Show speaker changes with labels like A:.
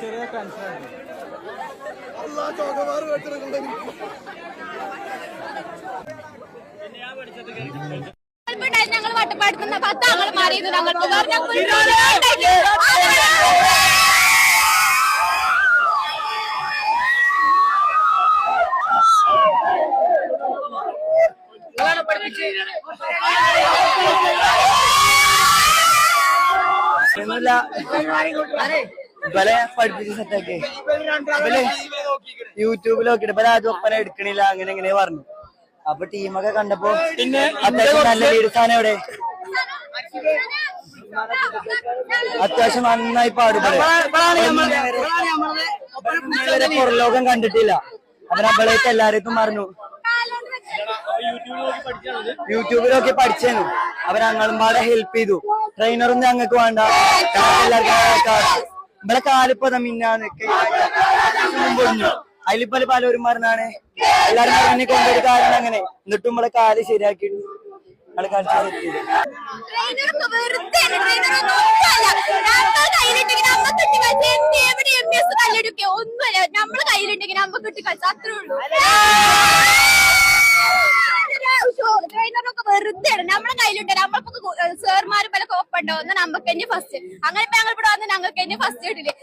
A: ചെറിയ കൺസേൺ
B: അല്ലാ ചോക്കമാർ വെച്ചിട്ടുണ്ട് വട്ടപ്പാടുന്ന പത്ത് ആങ്ങൾ മാറിയിരുന്നു ഞങ്ങൾക്ക്
C: ഇവലെ പഠിപ്പിച്ച് സെറ്റാക്കി ഇവൽ യൂട്യൂബിൽ നോക്കിട്ട് ഇവലെ ആദ്യം ഒപ്പന എടുക്കണില്ല അങ്ങനെ ഇങ്ങനെ പറഞ്ഞു. അപ്പൊ ടീമൊക്കെ കണ്ടപ്പോ പിന്നെ അത്യാവശ്യം നല്ല ലീഡ് സ്ഥാനം എവിടെ? അത്യാവശ്യം നന്നായി പാടുപെടും. പുറലോകം കണ്ടിട്ടില്ല. അവരമ്പളേക്ക് എല്ലാരേക്കും പറഞ്ഞു. യൂട്യൂബിലൊക്കെ പഠിച്ചേനു. അവരങ്ങളും പാടെ ഹെൽപ്പ് ചെയ്തു. ട്രെയിനറും ഞങ്ങൾക്ക് വേണ്ട. എല്ലാവർക്കും ഇവിടെ കാലിപ്പത മിന്നാന്ന് അതിലിപ്പോ പലരും പറഞ്ഞാണ്. എല്ലാരും പറഞ്ഞ് കൊണ്ടൊരു കാരണം അങ്ങനെ. എന്നിട്ടും നമ്മളെ കാൽ ശരിയാക്കിയിട്ട്
B: ട്രെയിനറൊന്നും ഒന്നുമല്ല. നമ്മൾ കയ്യിലുണ്ടെങ്കിൽ നമ്മ കിട്ടി കളിച്ച അത്രേ ഉള്ളൂ. ട്രെയിനറൊക്കെ വെറുതെ നമ്മളെ കയ്യിലുണ്ട്. നമ്മൾക്ക് സാർമാരും പല കോപ്പുണ്ടോ തന്നെ ഫസ്റ്റ് അങ്ങനെ ഞങ്ങൾ ഇവിടെ വന്ന് ഞങ്ങൾക്ക് തന്നെ ഫസ്റ്റ് കിട്ടില്ലേ